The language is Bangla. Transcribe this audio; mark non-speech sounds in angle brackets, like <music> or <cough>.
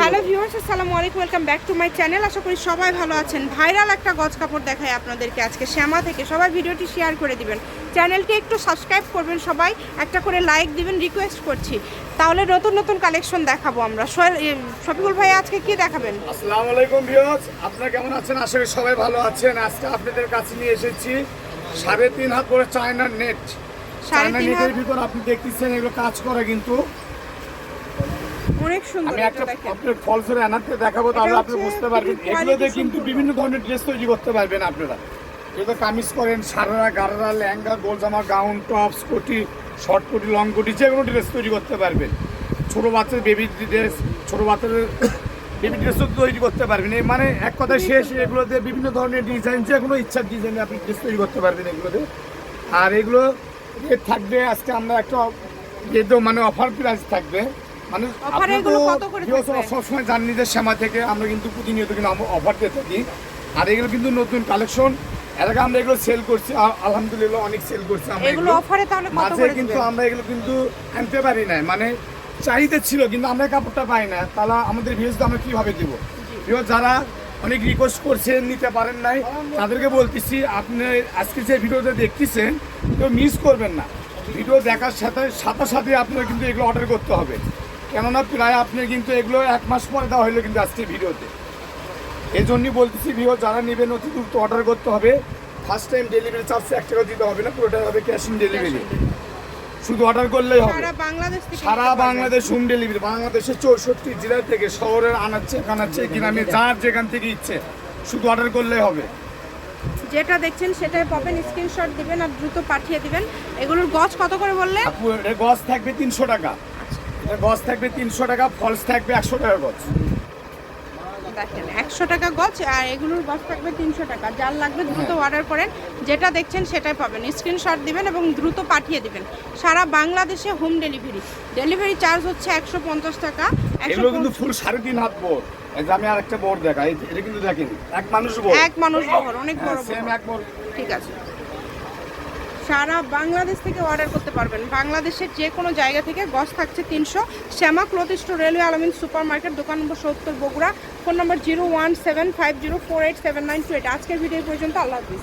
হ্যালো ভিউয়ার্স আসসালামু আলাইকুম welcome back to my channel. আশা করি সবাই ভালো আছেন। ভাইরাল একটা গজ কাপড় দেখায় আপনাদেরকে আজকে শ্যামা থেকে। সবাই ভিডিওটি শেয়ার করে দিবেন। চ্যানেলটি একটু সাবস্ক্রাইব করবেন সবাই। একটা করে লাইক দিবেন রিকোয়েস্ট করছি। তাহলে নতুন নতুন কালেকশন দেখাবো আমরা। শফিকুল ভাই আজকে কি দেখাবেন? আসসালামু আলাইকুম ভিউয়ার্স। আপনারা কেমন আছেন? আশা করি সবাই ভালো আছেন। আজকে আপনাদের কাছে নিয়ে এসেছি সাড়ে তিন হাত করে চায়নার নেট চায়না নেটের ভিতর আপনি দেখতেছেন এগুলো কাজ করে কিন্তু অনেক সুন্দর আমি একটা আপনার ফলসের এনাতে দেখাবো তাহলে আপনি বুঝতে পারবেন। এগুলোতে কিন্তু বিভিন্ন ধরনের ড্রেস তৈরি করতে পারবেন আপনারা। এগুলো কামিজ করেন সারারা গারারা লেহেঙ্গা গোল জামা গাউন টপস কোটি শর্ট কোটি লং কোটি যে কোনো ড্রেস তৈরি করতে পারবেন। ছোটো বাচ্চাদের বেবি ড্রেস ছোটো বাচ্চাদের বেবি <coughs> ড্রেসও তৈরি করতে পারবেন। এই মানে এক কথায় শেষ এগুলোতে বিভিন্ন ধরনের ডিজাইন যে কোনো ইচ্ছার ডিজাইনে আপনি ড্রেস তৈরি করতে পারবেন এগুলোতে আর এগুলো থাকবে আজকে আমরা একটা যেহেতু মানে অফার প্রাইস থাকবে মানে আপনি তো? সবসময় জান নিজের শ্যামা থেকে আমরা কিন্তু প্রতিনিয়ত কিন্তু অফার দিয়ে থাকি। আর এগুলো কিন্তু নতুন কালেকশন। এর আগে আমরা এগুলো সেল করছি আলহামদুলিল্লাহ অনেক সেল করছি আমরা এগুলো অফারে তাহলে কত মাঝে করে কিন্তু আমরা এগুলো কিন্তু আনতে পারি না মানে চাহিদা ছিল কিন্তু আমরা কাপড়টা পাই না। তাহলে আমাদের ভিউজ আমরা কীভাবে দিব? ভিউয়ার যারা অনেক রিকোয়েস্ট করছেন নিতে পারেন নাই তাদেরকে বলতেছি আপনি আজকে যে ভিডিওটা দেখতেছেন কেউ মিস করবেন না। ভিডিও দেখার সাথে সাথে সাথে আপনার কিন্তু এগুলো অর্ডার করতে হবে। কেননা প্রায় আপনি কিন্তু এগুলো এক মাস পরে দেওয়া হলো কিন্তু আজকে ভিডিওতে। এই জন্যই বলতেছি ভিডিও যারা নেবেন অতি দ্রুত অর্ডার করতে হবে। ফার্স্ট টাইম ডেলিভারি চার্জ এক টাকা দিতে হবে না পুরোটা হবে ক্যাশ অন ডেলিভারি শুধু অর্ডার করলেই হবে। সারা বাংলাদেশ সারা বাংলাদেশ হোম ডেলিভারি বাংলাদেশের চৌষট্টি জেলা থেকে শহরের আনাচ্ছে কানাচ্ছে গ্রামে যার যেখান থেকে ইচ্ছে শুধু অর্ডার করলেই হবে। যেটা দেখছেন সেটাই পাবেন স্ক্রিনশট দিবেন আর দ্রুত পাঠিয়ে দিবেন। এগুলোর গজ কত করে বললেন? এর গজ থাকবে তিনশো টাকা। গজ থাকবে তিনশো টাকা ফলস থাকবে একশো টাকা গজ। দেখেন একশো টাকা গজ আর এগুলোর গজ থাকবে তিনশো টাকা। যার লাগবে দ্রুত হ্যাঁ। অর্ডার করেন যেটা দেখছেন সেটাই পাবেন। স্ক্রিনশট দিবেন এবং দ্রুত পাঠিয়ে দিবেন। সারা বাংলাদেশে হোম ডেলিভারি ডেলিভারি চার্জ হচ্ছে একশো পঞ্চাশ টাকা এগুলো কিন্তু ফুল সাড়ে তিন হাত যে আমি আর একটা বোর্ড দেখাই এটা কিন্তু দেখেন এক মানুষ এক মানুষ বহর অনেক বড় সেম এক বোর্ড ঠিক আছে। সারা বাংলাদেশ থেকে অর্ডার করতে পারবেন। বাংলাদেশের যে কোনো জায়গা থেকে গস থাকছে তিনশো। Shyama cloth store railway Alamin super market দোকান নম্বর সত্তর বগুড়া, ফোন নম্বর zero one seven five zero four eight seven nine two eight. আজকের ভিডিও পর্যন্ত, আল্লাহ হাফিজ।